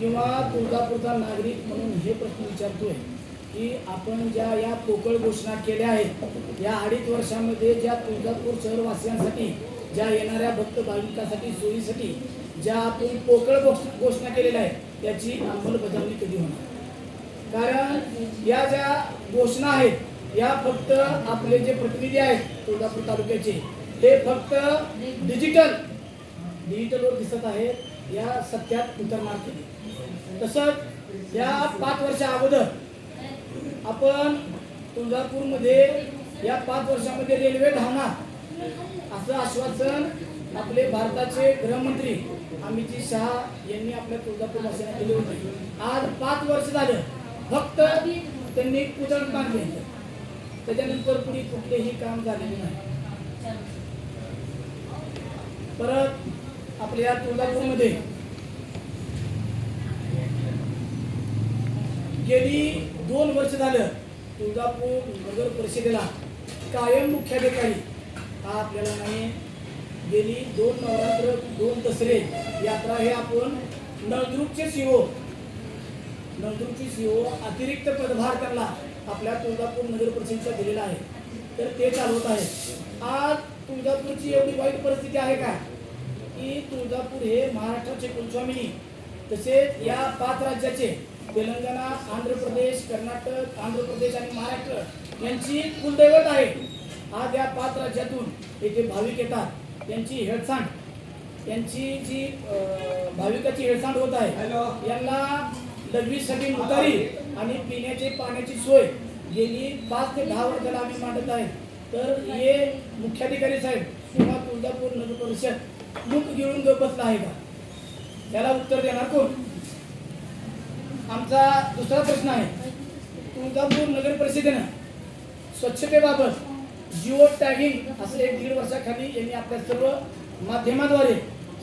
किंवा तुळजापूरचा नागरिक म्हणून हे प्रश्न विचारतोय की आपण ज्या या पोकळ घोषणा केल्या आहेत या अडीच वर्षामध्ये ज्या तुळजापूर शहरवासियांसाठी ज्या येणाऱ्या भक्त भाविकांसाठी सोयीसाठी ज्या आपण पोकळ घोष- घोषणा केलेल्या आहेत त्याची अंमलबजावणी कधी होणार? कारण या ज्या घोषणा आहेत या फक्त आपले जे प्रतिनिधी आहेत तुळजापूर तालुक्याचे ते फक्त डिजिटल डिजिटलवर दिसत आहेत या सत्यात उतरणार केली तसंच या पाच वर्षा अगोदर आपण तुळजापूरमध्ये या पाच वर्षामध्ये रेल्वे धावणार असं आश्वासन आपले भारताचे गृहमंत्री अमित शहा यांनी आपल्या तुळजापूर वासियांना दिले होते. आज पाच वर्ष झालं फक्त त्यांनी कुदळ काम केलं त्याच्यानंतर पुढे कुठलेही काम झालेले नाही. परत आपल्या तुळजापूरमध्ये. गेली दोन वर्ष झालं तुळजापूर नगर परिषदेला कायम मुख्याधिकारी हा आपल्याला नाही? गेली दोन नवरात्र दोन दसरे यात्रा हे आपण नळदुर्गचे सीओ नळदुर्गचे सीओ अतिरिक्त पदभार त्यांना आपल्या तुळजापूर नगर परिषदेचा दिलेला आहे. तर ते चालवत आहे आज तुळजापूरची एवढी वाईट परिस्थिती आहे का? की तुळजापूर हे महाराष्ट्राचे कुलस्वामिनी. तसेच या पाच राज्याचे तेलंगणा आंध्र प्रदेश कर्नाटक आंध्र प्रदेश आणि महाराष्ट्र यांची कुलदैवत आहे. आज या पाच राज्यातून येथे भाविक येतात. त्यांची हेळसांड यांची जी भाविकाची हेळसांड होत आहे यांना लघवीसाठी मुतारी आणि पिण्याची पाण्याची सोय गेली पाच ते दहा वर्षाला आम्ही मांडत आहे. तर हे मुख्याधिकारी साहेब किंवा तुळजापूर नगर परिषद मुख घेऊन बसला आहे का? त्याला उत्तर देणार कोण? आमचा दुसरा प्रश्न आहे. तुळजापूर नगर परिषदेनं स्वच्छतेबाबत जिओ टॅगिंग असं एक दीड वर्षाखाली यांनी आपल्या सर्व माध्यमाद्वारे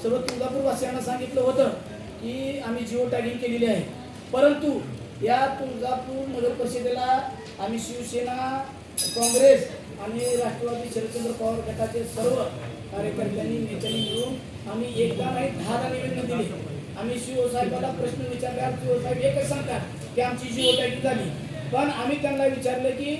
सर्व तुळजापूरवासियांना सांगितलं होतं की आम्ही जिओ टॅगिंग केलेली आहे. परंतु या तुळजापूर नगर परिषदेला आम्ही शिवसेना काँग्रेस आणि राष्ट्रवादी शरदचंद्र पवार गटाचे सर्व कार्यकर्त्यांनी नेत्यांनी मिळून आम्ही एकदा नाही दहादा निवेदन दिले. आम्ही शिवसाहेबाला प्रश्न विचारल्यावर शिवसाहेब एकच सांगतात की आमची जिओ टॅगिंग झाली. पण आम्ही त्यांना विचारलं की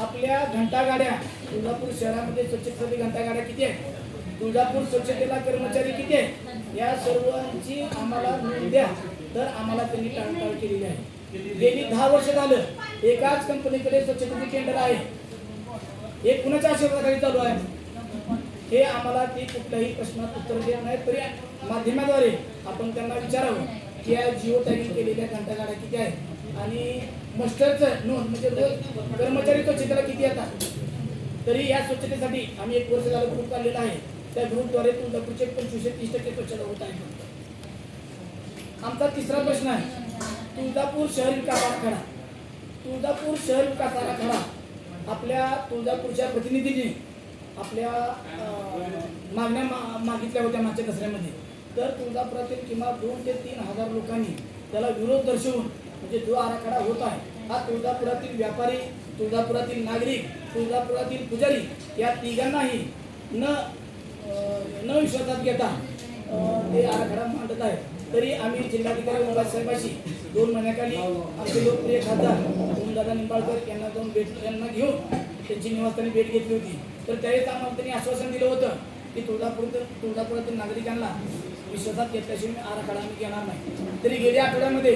आपल्या घंटागाड्या तुळजापूर शहरामध्ये स्वच्छतेसाठी घंटागाड्या किती आहेत? तुळजापूर स्वच्छतेला कर्मचारी किती आहेत? या सर्वांची आम्हाला नोंद द्या. तर आम्हाला त्यांनी टाळटाळ केलेली आहे. गेली दहा वर्ष झालं एकाच कंपनीकडे स्वच्छतेचे केंद्र आहे. हे कुणाच्या आशीर्वादाखाली चालू आहे? हे आम्हाला ते कुठल्याही प्रश्नात उत्तर देत नाही तरी माध्यमाद्वारे आपण त्यांना विचारावं की या जिओ टॅगिंग केलेल्या घंटागाड्या किती आहेत? आणि मस्टरचं नोंद म्हणजे रोज कर्मचारी स्वच्छतेला किती येतात? तरी या स्वच्छतेसाठी आम्ही एक वर्ष झालं ग्रुप काढलेला आहे. त्या ग्रुपद्वारे तुळजापूरचे पंचवीसशे तीस टक्के स्वच्छता होत आहे. आमचा तिसरा प्रश्न आहे तुळजापूर शहर विकास आराखडा तुळजापूर शहर विकास आराखडा आपल्या तुळजापूरच्या प्रतिनिधींनी आपल्या मागण्या मा- मागितल्या होत्या मागच्या दसऱ्यामध्ये. तर तुळजापुरातील किमान दोन ते तीन हजार लोकांनी त्याला विरोध दर्शवून म्हणजे जो आराखडा होत आहे हा तुळजापुरातील व्यापारी तुळजापुरातील नागरिक तुळजापुरातील पुजारी या तिघांनाही न न विश्वासात घेता ते आराखडा मांडत आहे. तरी आम्ही जिल्हाधिकारी उल्हास साहेबाशी दोन महिन्याखाली आमचे लोकप्रिय खासदार दादा निंबाळकर यांना जाऊन भेट यांना घेऊन त्यांची निवासस्थानी भेट घेतली होती. तर त्यावेळेस आम्हाला त्यांनी आश्वासन दिलं होतं की तुळजापूर तुळजापुरातील नागरिकांना विश्वासात घेतल्याशिवाय आराखडा आम्ही घेणार नाही. तरी गेल्या आठवड्यामध्ये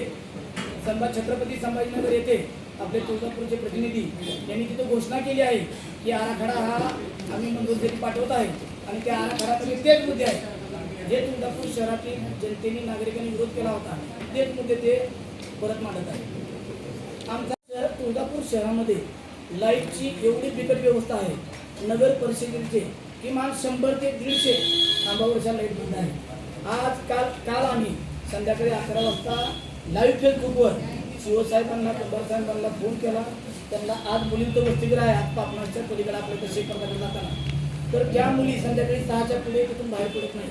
संभा छत्रपती संभाजीनगर येथे आपले तुळजापूरचे प्रतिनिधी यांनी तिथं घोषणा केली आहे की आराखडा हा आम्ही मंजूर पाठवत आहे आणि त्या आराखड्यामध्ये तेच मुद्दे आहेत. जे तुळजापूर शहरातील जनतेने नागरिकांनी विरोध केला होता तेच मुद्दे ते परत मांडत आहेत. आमच्या शहर तुळजापूर शहरामध्ये लाईटची एवढी बिकट व्यवस्था आहे. नगर परिषदेचे किमान शंभर ते दीडशे खांबावरच्या लाइट बंद आहे आज काल काल आम्ही संध्याकाळी अकरा वाजता लाईव्ह फेसबुकवर शिवसाहेबांना कंबर साहेबांना फोन केला. त्यांना आज मुलींचं वसतिगृह आहे आज पापणाच्या पलीकडे आपल्या तसे करता जाताना. तर त्या मुली संध्याकाळी सहाच्या पुढे तिथून बाहेर पडत नाही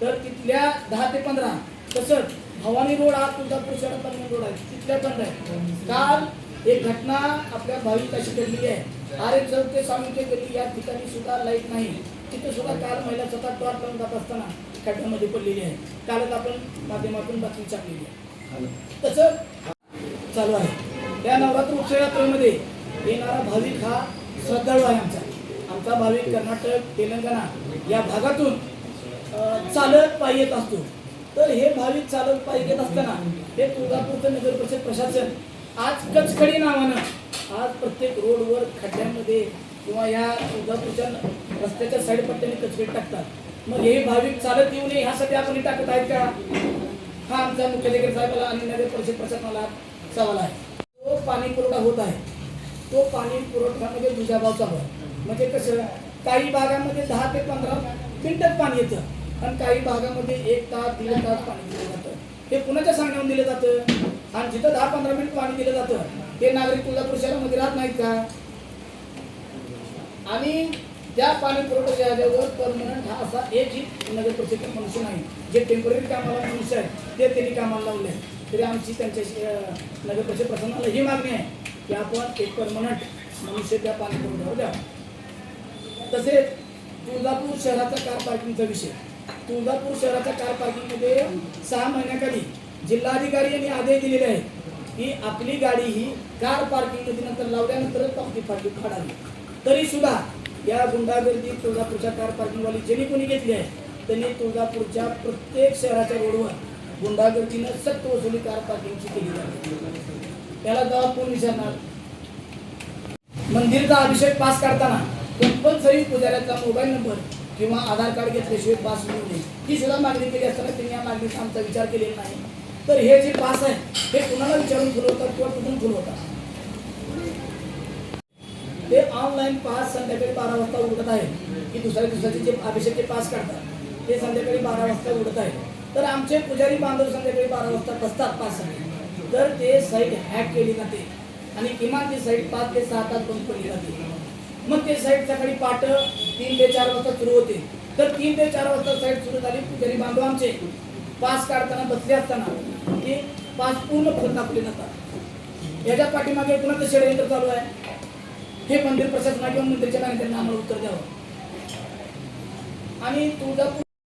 तर तिथल्या दहा ते पंधरा तसंच भवानी रोड हा तुळजापूर शहरातला मेन रोड आहे. तिथल्या बंद आहे काल एक घटना आपल्या भाविकाशी घडलेली आहे. आर एफ चौक ते स्वामीचे गल्ली या ठिकाणी सुद्धा लाइट नाही. तिथे सुद्धा काल महिला स्वतः टॉर्च करून जात असताना खड्ड्यामध्ये पडलेली आहे. कालच आपण माध्यमातून बातमी छापलेली आहे. तसं चालू आहे. या नवरात्र उत्सव यात्रेमध्ये येणारा भाविक हा श्रद्धाळू आहे आमचा. आमचा भाविक कर्नाटक तेलंगणा या भागातून चालत पायी येत असतो. तर हे भाविक चालत पायी येत असताना हे तुळजापूरचं नगर परिषद प्रशासन आज कचखडी नावानं आज प्रत्येक रोडवर खड्ड्यामध्ये किंवा या तुळजापूरच्या रस्त्याच्या साईड पट्ट्याने कचखडी टाकतात. मग हे भाविक चालत येऊ नये ह्यासाठी आपण टाकत आहेत का? हा आमचा मुख्याधिकारी साहेबाला आणि नगर परिषद प्रशासनाला सवाल आहे. तो पाणी पुरवठा होत आहे. तो पाणी पुरवठ्यामध्ये दुजाभाव चालू आहे. म्हणजे कसं काही भागामध्ये दहा ते पंधरा मिनिटात पाणी येतं. आणि काही भागामध्ये एक तास दीड तास पाणी दिलं जातं. हे कुणाच्या सांगण्यावर दिलं जातं. आणि जिथं दहा पंधरा मिनिट पाणी दिलं जातं ते नागरिक तुळजापूर शहरामध्ये राहत नाहीत का? आणि त्या पाणी पुरवठ्याच्या ह्याच्यावर परमनंट हा असा एकही नगर परिषदेचा मनुष्य नाही. जे टेंपररी कामाला मनुष्य आहेत ते त्यांनी कामाला लावले तरी आमची त्यांच्याशी नगर परिषद प्रशासनाला ही मागणी आहे की आपण एक परमनंट मनुष्य त्या पाणी पुरवठ्यावर द्यावा. तसेच तुळजापूर शहराचा कार पार्किंगचा विषय. तुळजापूर शहराच्या कार पार्किंगमध्ये सहा महिन्याखाली जिल्हाधिकारी यांनी आदेश दिलेले आहेत की आपली गाडी ही कार पार्किंगमध्ये नंतर लावल्यानंतरच पावती फाडली फाडावी. तरी सुद्धा या गुंडागर्दी तुळजापूरच्या कार पार्किंगवाली ज्यांनी कोणी घेतली आहे त्यांनी तुळजापूरच्या प्रत्येक शहराच्या रोडवर गुंडागर्दीनं सक्त वसुली कार पार्किंगची केली जाते त्याला जबाब कोण विचारणार मंदिरचा अभिषेक पास करताना कंपल्सरी पुजाऱ्याचा मोबाईल नंबर किंवा आधार कार्ड घेतल्याशिवाय पास मिळू नये ही सुद्धा मागणी केली असताना त्यांनी या मागणीचा आमचा विचार केलेला नाही. तर हे जे पास आहे हे कुणाला विचारून फुलवतात किंवा कुठून फुलवतात ते ऑनलाईन पास संध्याकाळी बारा वाजता उघडत आहे की दुसऱ्या दिवसाचे जे अभिषेकचे पास काढतात ते संध्याकाळी बारा वाजता उघडत आहे तर आमचे पुजारी बांधव संध्याकाळी बारा वाजता बसतात पास तर ते साईट हॅक केली जाते आणि किमान ती साईट पाच ते सहा तास बंद पडली जाते. मग ते साईड सकाळी पाट तीन ते चार वाजता सुरू होते. तर तीन ते चार वाजता साईट सुरू झाली पुजारी बांधव आमचे. पास काढताना बसले असताना. ते पास पूर्ण खोल दाखवले नसतात याच्या पाठीमागे कुणाचं षडयंत्र चालू आहे? हे मंदिर प्रशासना किंवा मंदिरच्या मॅनेजरने आम्हाला उत्तर द्यावं. आणि तुळजापूर